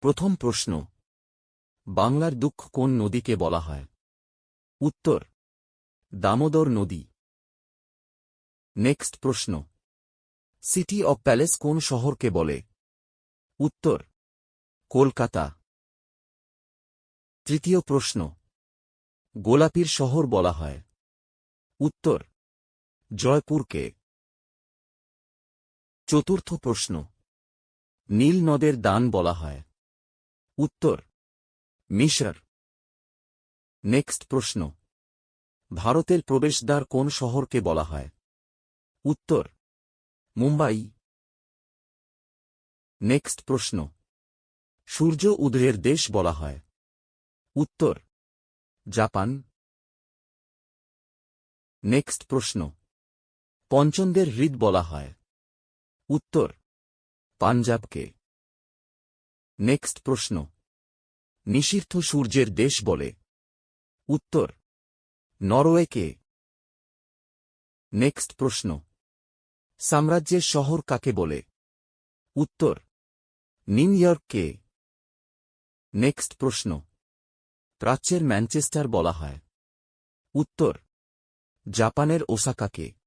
প্রথম প্রশ্ন। বাংলার দুঃখ কোন নদীকে বলা হয়? উত্তর, দামোদর নদী। নেক্সট প্রশ্ন। সিটি অব প্যালেস কোন শহরকে বলে? উত্তর, কলকাতা। তৃতীয় প্রশ্ন। গোলাপির শহর বলা হয়। উত্তর, জয়পুরকে। চতুর্থ প্রশ্ন। নীল নদের দান বলা হয়। উত্তর। মিশর। নেক্সট প্রশ্ন। ভারতের প্রবেশদ্বার কোন শহরকে বলা হয়? উত্তর। মুম্বাই। নেক্সট প্রশ্ন। সূর্য উদয়ের দেশ বলা হয়। উত্তর। জাপান। নেক্সট প্রশ্ন। পঞ্চমদের হৃদ বলা হয়। উত্তর। পাঞ্জাবকে। নেক্সট প্রশ্ন। নিষিদ্ধ সূর্যের দেশ বলে। উত্তর। নরওয়েকে নেক্সট প্রশ্ন। সাম্রাজ্যের শহর কাকে বলে? উত্তর। নিউ ইয়র্ককে নেক্সট প্রশ্ন। প্রাচ্যের ম্যানচেস্টার বলা হয়। উত্তর। জাপানের ওসাকাকে